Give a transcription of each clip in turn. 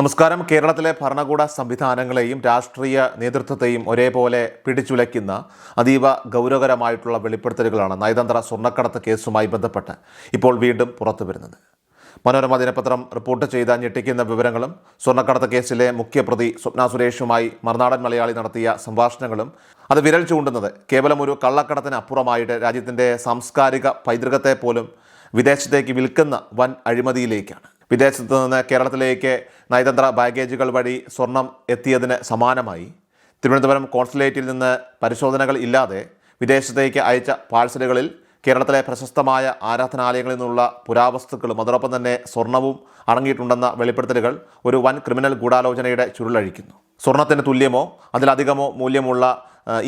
നമസ്കാരം. കേരളത്തിലെ ഭരണകൂട സംവിധാനങ്ങളെയും രാഷ്ട്രീയ നേതൃത്വത്തെയും ഒരേപോലെ പിടിച്ചുലയ്ക്കുന്ന അതീവ ഗൗരവകരമായിട്ടുള്ള വെളിപ്പെടുത്തലുകളാണ് നയതന്ത്ര സ്വർണക്കടത്ത് കേസുമായി ബന്ധപ്പെട്ട് ഇപ്പോൾ വീണ്ടും പുറത്തു വരുന്നത് മനോരമ ദിനപത്രം റിപ്പോർട്ട് ചെയ്ത ഞെട്ടിക്കുന്ന വിവരങ്ങളും സ്വർണക്കടത്ത് കേസിലെ മുഖ്യപ്രതി സ്വപ്ന സുരേഷുമായി മറുനാടൻ മലയാളി നടത്തിയ സംഭാഷണങ്ങളും അത് വിരൽ ചൂണ്ടുന്നത് കേവലം ഒരു കള്ളക്കടത്തിന് അപ്പുറമായിട്ട് രാജ്യത്തിന്റെ സാംസ്കാരിക പൈതൃകത്തെ പോലും വിദേശത്തേക്ക് വിൽക്കുന്ന വൻ അഴിമതിയിലേക്കാണ്. വിദേശത്ത് നിന്ന് കേരളത്തിലേക്ക് നയതന്ത്ര ബാഗേജുകൾ വഴി സ്വർണം എത്തിയതിന് സമാനമായി. തിരുവനന്തപുരം കോൺസുലേറ്റിൽ നിന്ന് പരിശോധനകൾ ഇല്ലാതെ വിദേശത്തേക്ക് അയച്ച പാഴ്സലുകളിൽ കേരളത്തിലെ പ്രശസ്തമായ ആരാധനാലയങ്ങളിൽ നിന്നുള്ള പുരാവസ്തുക്കളും അതോടൊപ്പം തന്നെ സ്വർണവും അടങ്ങിയിട്ടുണ്ടെന്ന വെളിപ്പെടുത്തലുകൾ ഒരു വൻ ക്രിമിനൽ ഗൂഢാലോചനയുടെ ചുരുളഴിക്കുന്നു. സ്വർണത്തിന് തുല്യമോ അതിലധികമോ മൂല്യമുള്ള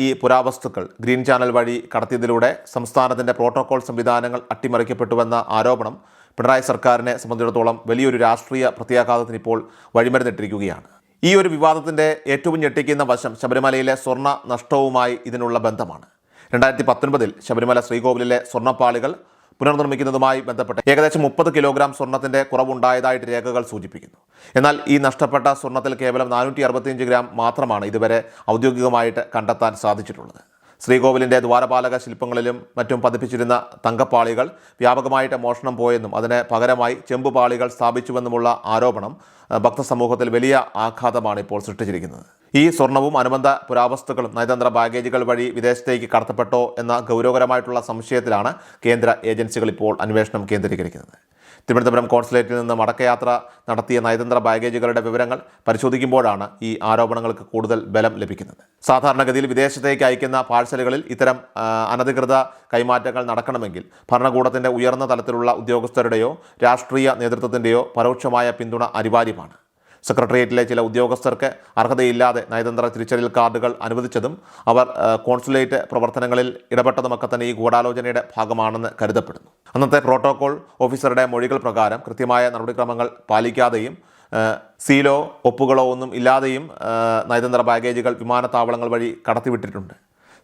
ഈ പുരാവസ്തുക്കൾ ഗ്രീൻ ചാനൽ വഴി കടത്തിയതിലൂടെ സംസ്ഥാനത്തിന്റെ പ്രോട്ടോകോൾ സംവിധാനങ്ങൾ അട്ടിമറിക്കപ്പെട്ടുവെന്ന ആരോപണം പിണറായി സർക്കാരിനെ സംബന്ധിച്ചിടത്തോളം വലിയൊരു രാഷ്ട്രീയ പ്രത്യാഘാതത്തിന് ഇപ്പോൾ വഴിമരുന്നിട്ടിരിക്കുകയാണ്. ഈ ഒരു വിവാദത്തിന്റെ ഏറ്റവും ഞെട്ടിക്കുന്ന വശം ശബരിമലയിലെ സ്വർണ നഷ്ടവുമായി ഇതിനുള്ള ബന്ധമാണ്. രണ്ടായിരത്തി പത്തൊൻപതിൽ ശബരിമല ശ്രീകോവിലിലെ സ്വർണപ്പാളികൾ പുനർനിർമ്മിക്കുന്നതുമായി ബന്ധപ്പെട്ട് ഏകദേശം മുപ്പത് കിലോഗ്രാം സ്വർണത്തിന്റെ കുറവുണ്ടായതായിട്ട് രേഖകൾ സൂചിപ്പിക്കുന്നു. എന്നാൽ ഈ നഷ്ടപ്പെട്ട സ്വർണത്തിൽ കേവലം നാനൂറ്റി ഗ്രാം മാത്രമാണ് ഇതുവരെ ഔദ്യോഗികമായിട്ട് കണ്ടെത്താൻ സാധിച്ചിട്ടുള്ളത്. ശ്രീകോവിലിന്റെ ദ്വാരപാലക ശില്പങ്ങളിലും മറ്റും പതിപ്പിച്ചിരുന്ന തങ്കപ്പാളികൾ വ്യാപകമായിട്ട് മോഷണം പോയെന്നും അതിന് പകരമായി ചെമ്പുപാളികൾ സ്ഥാപിച്ചുവെന്നുമുള്ള ആരോപണം ഭക്തസമൂഹത്തിൽ വലിയ ആഘാതമാണ് ഇപ്പോൾ സൃഷ്ടിച്ചിരിക്കുന്നത്. ഈ സ്വർണവും അനുബന്ധ പുരാവസ്തുക്കളും നയതന്ത്ര ബാഗേജുകൾ വഴി വിദേശത്തേക്ക് കടത്തപ്പെട്ടോ എന്ന ഗൗരവകരമായിട്ടുള്ള സംശയത്തിലാണ് കേന്ദ്ര ഏജൻസികൾ ഇപ്പോൾ അന്വേഷണം കേന്ദ്രീകരിക്കുന്നത്. തിരുവനന്തപുരം കോൺസുലേറ്റിൽ നിന്ന് മടക്കയാത്ര നടത്തിയ നയതന്ത്ര ബാഗേജുകളുടെ വിവരങ്ങൾ പരിശോധിക്കുമ്പോഴാണ് ഈ ആരോപണങ്ങൾക്ക് കൂടുതൽ ബലം ലഭിക്കുന്നത്. സാധാരണഗതിയിൽ വിദേശത്തേക്ക് അയക്കുന്ന പാഴ്സലുകളിൽ ഇത്തരം അനധികൃത കൈമാറ്റങ്ങൾ നടക്കണമെങ്കിൽ ഭരണകൂടത്തിന്റെ ഉയർന്ന തലത്തിലുള്ള ഉദ്യോഗസ്ഥരുടെയോ രാഷ്ട്രീയ നേതൃത്വത്തിന്റെയോ പരോക്ഷമായ പിന്തുണ അനിവാര്യമാണ്. സെക്രട്ടേറിയറ്റിലെ ചില ഉദ്യോഗസ്ഥർക്ക് അർഹതയില്ലാതെ നയതന്ത്ര തിരിച്ചറിയൽ കാർഡുകൾ അനുവദിച്ചതും അവർ കോൺസുലേറ്റ് പ്രവർത്തനങ്ങളിൽ ഇടപെട്ടതുമൊക്കെ തന്നെ ഈ ഗൂഢാലോചനയുടെ ഭാഗമാണെന്ന് കരുതപ്പെടുന്നു. അന്നത്തെ പ്രോട്ടോകോൾ ഓഫീസറുടെ മൊഴികൾ പ്രകാരം കൃത്യമായ നടപടിക്രമങ്ങൾ പാലിക്കാതെയും സീലോ ഒപ്പുകളോ ഒന്നും ഇല്ലാതെയും നയതന്ത്ര ബാഗേജുകൾ വിമാനത്താവളങ്ങൾ വഴി കടത്തിവിട്ടിട്ടുണ്ട്.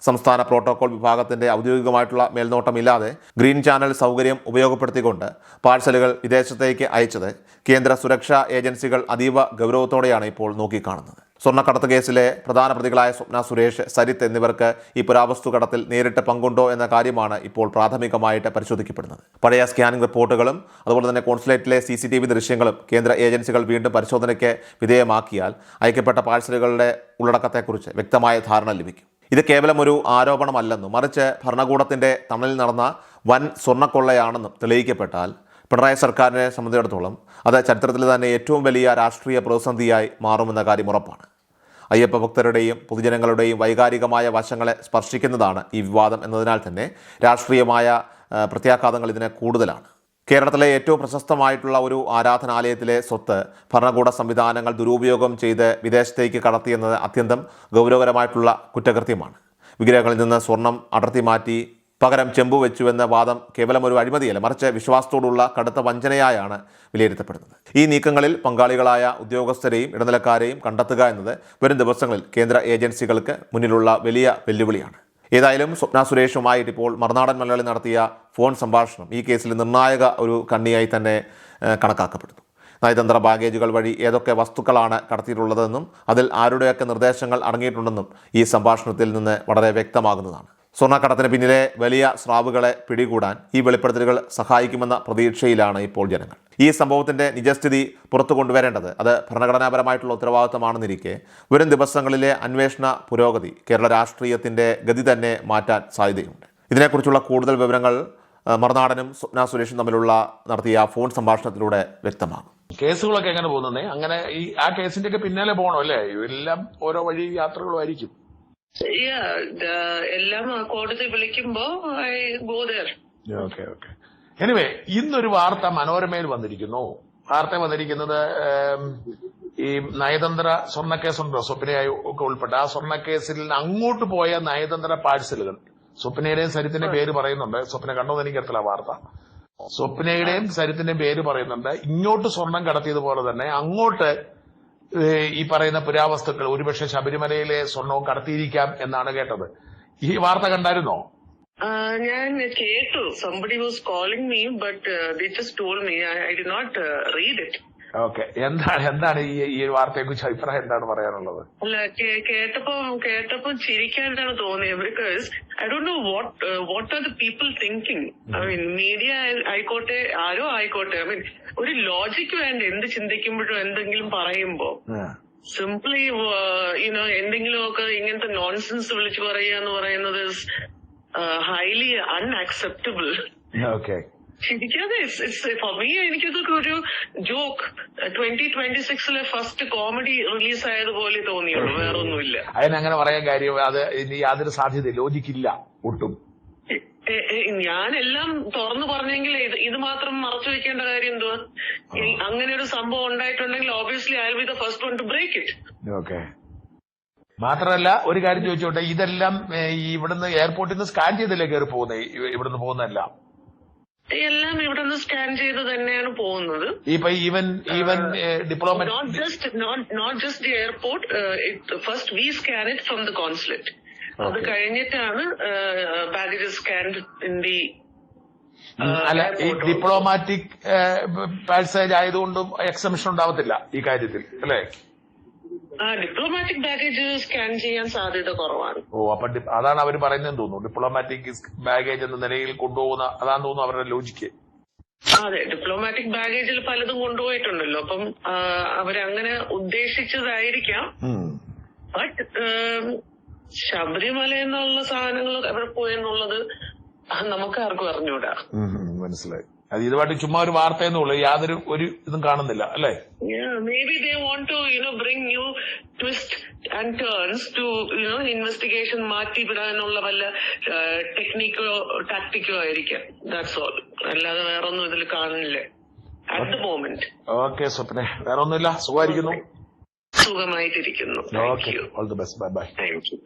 സംസ്ഥാന പ്രോട്ടോകോൾ വിഭാഗത്തിന്റെ ഔദ്യോഗികമായിട്ടുള്ള മേൽനോട്ടമില്ലാതെ ഗ്രീൻ ചാനൽ സൗകര്യം ഉപയോഗപ്പെടുത്തിക്കൊണ്ട് പാഴ്സലുകൾ വിദേശത്തേക്ക് അയച്ചത് കേന്ദ്ര സുരക്ഷാ ഏജൻസികൾ അതീവ ഗൗരവത്തോടെയാണ് ഇപ്പോൾ നോക്കിക്കാണുന്നത്. സ്വർണക്കടത്ത് കേസിലെ പ്രധാന പ്രതികളായ സ്വപ്ന സുരേഷ് സരിത്ത് എന്നിവർക്ക് ഈ പുരാവസ്തു കടത്തിൽ നേരിട്ട് പങ്കുണ്ടോ എന്ന കാര്യമാണ് ഇപ്പോൾ പ്രാഥമികമായിട്ട് പരിശോധിക്കപ്പെടുന്നത്. പഴയ സ്കാനിംഗ് റിപ്പോർട്ടുകളും അതുപോലെ തന്നെ കോൺസുലേറ്റിലെ സി സി ടി വി ദൃശ്യങ്ങളും കേന്ദ്ര ഏജൻസികൾ വീണ്ടും പരിശോധനയ്ക്ക് വിധേയമാക്കിയാൽ അയക്കപ്പെട്ട പാഴ്സലുകളുടെ ഉള്ളടക്കത്തെക്കുറിച്ച് വ്യക്തമായ ധാരണ ലഭിക്കും. ഇത് കേവലം ഒരു ആരോപണമല്ലെന്നും മറിച്ച് ഭരണകൂടത്തിന്റെ തണലിൽ നടന്ന വൻ സ്വർണക്കൊള്ളയാണെന്നും തെളിയിക്കപ്പെട്ടാൽ പിണറായി സർക്കാരിനെ സംബന്ധിച്ചിടത്തോളം അത് ചരിത്രത്തിൽ തന്നെ ഏറ്റവും വലിയ രാഷ്ട്രീയ പ്രതിസന്ധിയായി മാറുമെന്ന കാര്യം ഉറപ്പാണ്. അയ്യപ്പ ഭക്തരുടെയും പൊതുജനങ്ങളുടെയും വൈകാരികമായ വശങ്ങളെ സ്പർശിക്കുന്നതാണ് ഈ വിവാദം എന്നതിനാൽ തന്നെ രാഷ്ട്രീയമായ പ്രത്യാഘാതങ്ങൾ ഇതിന് കൂടുതലാണ്. കേരളത്തിലെ ഏറ്റവും പ്രശസ്തമായിട്ടുള്ള ഒരു ആരാധനാലയത്തിലെ സ്വത്ത് ഭരണകൂട സംവിധാനങ്ങൾ ദുരുപയോഗം ചെയ്ത് വിദേശത്തേക്ക് കടത്തിയെന്നത് അത്യന്തം ഗൗരവകരമായിട്ടുള്ള കുറ്റകൃത്യമാണ്. വിഗ്രഹങ്ങളിൽ നിന്ന് സ്വർണം അടർത്തി മാറ്റി പകരം ചെമ്പു വെച്ചു എന്ന വാദം കേവലം ഒരു അഴിമതിയല്ല മറിച്ച് വിശ്വാസത്തോടുള്ള കടുത്ത വഞ്ചനയായാണ് വിലയിരുത്തപ്പെടുന്നത്. ഈ നീക്കങ്ങളിൽ പങ്കാളികളായ ഉദ്യോഗസ്ഥരെയും ഇടനിലക്കാരെയും കണ്ടെത്തുക എന്നത് വരും ദിവസങ്ങളിൽ കേന്ദ്ര ഏജൻസികൾക്ക് മുന്നിലുള്ള വലിയ വെല്ലുവിളിയാണ്. ഏതായാലും സ്വപ്ന സുരേഷുമായിട്ട് ഇപ്പോൾ മറുനാടൻ മലയാളി നടത്തിയ ഫോൺ സംഭാഷണം ഈ കേസിൽ നിർണായക ഒരു കണ്ണിയായി തന്നെ കണക്കാക്കപ്പെടുന്നു. നയതന്ത്ര ബാഗേജുകൾ വഴി ഏതൊക്കെ വസ്തുക്കളാണ് കടത്തിയിട്ടുള്ളതെന്നും അതിൽ ആരുടെയൊക്കെ നിർദ്ദേശങ്ങൾ അടങ്ങിയിട്ടുണ്ടെന്നും ഈ സംഭാഷണത്തിൽ നിന്ന് വളരെ വ്യക്തമാകുന്നതാണ്. സ്വർണക്കടത്തിന് പിന്നിലെ വലിയ സ്രാവുകളെ പിടികൂടാൻ ഈ വെളിപ്പെടുത്തലുകൾ സഹായിക്കുമെന്ന പ്രതീക്ഷയിലാണ് ഇപ്പോൾ ജനങ്ങൾ. ഈ സംഭവത്തിന്റെ നിജസ്ഥിതി പുറത്തു കൊണ്ടുവരേണ്ടത് അത് ഭരണഘടനാപരമായിട്ടുള്ള ഉത്തരവാദിത്തമാണെന്നിരിക്കെ വരും ദിവസങ്ങളിലെ അന്വേഷണ പുരോഗതി കേരള രാഷ്ട്രീയത്തിന്റെ ഗതി തന്നെ മാറ്റാൻ സാധ്യതയുണ്ട്. ഇതിനെക്കുറിച്ചുള്ള കൂടുതൽ വിവരങ്ങൾ മറുനാടനും സ്വപ്ന സുരേഷും തമ്മിലുള്ള നടത്തിയ ഫോൺ സംഭാഷണത്തിലൂടെ വ്യക്തമാകും. കേസുകളൊക്കെ എങ്ങനെ പോകുന്നേ? അങ്ങനെ ഈ ആ കേസിന്റെ ഒക്കെ പിന്നാലെ പോകണം? അല്ലേ? എല്ലാം ഓരോ വഴി യാത്രകളുമായിരിക്കും Yeah, the- എല്ലാം ഗോ എനിവേ ഇന്നൊരു വാർത്ത മനോരമയിൽ വന്നിരിക്കുന്നു. വാർത്ത വന്നിരിക്കുന്നത് ഈ നയതന്ത്ര സ്വർണക്കേസുണ്ടോ സ്വപ്നയായി ഒക്കെ ഉൾപ്പെട്ട. ആ സ്വർണക്കേസിൽ അങ്ങോട്ട് പോയ നയതന്ത്ര പാഴ്സലുകൾ. സ്വപ്നയുടെയും സരിത്തിന്റെ പേര് പറയുന്നുണ്ട്. സ്വപ്ന കണ്ടോന്ന് എനിക്കറിയത്തില്ല ആ വാർത്ത. സ്വപ്നയുടെയും സരിത്തിന്റെയും പേര് പറയുന്നുണ്ട്. ഇങ്ങോട്ട് സ്വർണം കടത്തിയതുപോലെ തന്നെ അങ്ങോട്ട് ഈ പറയുന്ന പുരാവസ്തുക്കൾ. ഒരുപക്ഷെ ശബരിമലയിലെ സ്വർണവും കടത്തിയിരിക്കാം എന്നാണ് കേട്ടത്. ഈ വാർത്ത കണ്ടായിരുന്നോ? ഞാൻ കേട്ടു. Somebody was calling me but the just told me I did not read it okay. എന്താണ് എന്താണ് ഈ ഈ വാർത്തയെ കുറിച്ച് അഭിപ്രായം എന്താണ് പറയാനുള്ളത്? അല്ല കേട്ടപ്പോ കേട്ടപ്പോ ചിരിക്കാനാണ് തോന്നിയത് because I don't know what what are the people thinking I mean media ആയിക്കോട്ടെ ആരോ ആയിക്കോട്ടെ. ഐ മീൻ ഒരു ലോജിക്ക് വേണ്ട. എന്ത് ചിന്തിക്കുമ്പോഴും എന്തെങ്കിലും പറയുമ്പോ. സിംപ്ലി യുനോ എന്തെങ്കിലുമൊക്കെ ഇങ്ങനത്തെ നോൺസെൻസ് വിളിച്ചു പറയുക എന്ന് പറയുന്നത് ഹൈലി അൺആക്സെപ്റ്റബിൾ ഓക്കെ. ശരിക്കാതെ ഫോർ മീ എനിക്കിതൊക്കെ ഒരു ജോക്ക് ട്വന്റി ട്വന്റി സിക്സിലെ ഫസ്റ്റ് കോമഡി റിലീസ് ആയതുപോലെ തോന്നിയുള്ളൂ. വേറൊന്നുമില്ല. അതിനങ്ങനെ പറയാൻ കാര്യം അത് ഇനി യാതൊരു സാധ്യത ലോജിക്കില്ല ഒട്ടും. ഞാനെല്ലാം തുറന്നു പറഞ്ഞെങ്കിൽ ഇത് ഇത് മാത്രം മറച്ചു വെക്കേണ്ട കാര്യം എന്തുവാ? അങ്ങനെ ഒരു സംഭവം ഉണ്ടായിട്ടുണ്ടെങ്കിൽ obviously I be the first one to break it okay മാത്രമല്ല ഒരു കാര്യം ചോദിച്ചോട്ടെ? ഇതെല്ലാം ഇവിടുന്ന് എയർപോർട്ടിൽ നിന്ന് സ്കാൻ ചെയ്തല്ലേ കയറി പോകുന്നത് ഇവിടുന്ന് പോകുന്നതെല്ലാം എല്ലാം ഇവിടെ നിന്ന് സ്കാൻ ചെയ്ത് തന്നെയാണ് പോകുന്നത്. ഇപ്പൊ even even diplomat not just not just the airport first we scan it from the consulate അത് കഴിഞ്ഞിട്ടാണ് ബാഗേജ് സ്കാൻ ഇൻ ദി അല്ല ഈ ഡിപ്ലോമാറ്റിക് പാസേജ് ആയതുകൊണ്ടും എക്സംഷൻ ഉണ്ടാവത്തില്ല ഈ കാര്യത്തിൽ അല്ലേ? ഡിപ്ലോമാറ്റിക് ബാഗേജ് സ്കാൻ ചെയ്യാൻ സാധ്യത കുറവാണ്. ഓ അപ്പൊ അതാണ് അവർ പറയുന്നതെന്ന് തോന്നുന്നു. ഡിപ്ലോമാറ്റിക് ബാഗേജ് എന്ന നിലയിൽ കൊണ്ടുപോകുന്ന അതാന്ന് തോന്നുന്നു അവരുടെ ലോജിക്ക് അതെ ഡിപ്ലോമാറ്റിക് ബാഗേജിൽ പലതും കൊണ്ടുപോയിട്ടുണ്ടല്ലോ. അപ്പം അവരങ്ങനെ ഉദ്ദേശിച്ചതായിരിക്കാം. ബട്ട് ശബരിമല എന്നുള്ള സാധനങ്ങൾ എവിടെ പോയെന്നുള്ളത് നമുക്ക് ആർക്കും അറിഞ്ഞൂടാ. മനസ്സിലായി. അത് ഇതുമായിട്ട് ചുമ്മാ ഒരു വാർത്തയെന്നുള്ളൂ യാതൊരു ഒരു ഇതും കാണുന്നില്ല അല്ലേ? Maybe they want to you know bring bring twist and and to you know investigation മാറ്റി വിടാനുള്ള വല്ല ടെക്നിക്കോ ടാക്ടിക്കോ ആയിരിക്കാം. ദാറ്റ്സ് ഓൾ അല്ലാതെ വേറൊന്നും ഇതിൽ കാണുന്നില്ല. അറ്റ് ദ മോമെന്റ് ഓക്കെ സ്വപ്നെ. വേറെ ഒന്നുമില്ല സുഖമായിരിക്കുന്നു സുഖമായിട്ടിരിക്കുന്നു. All the best bye bye thank you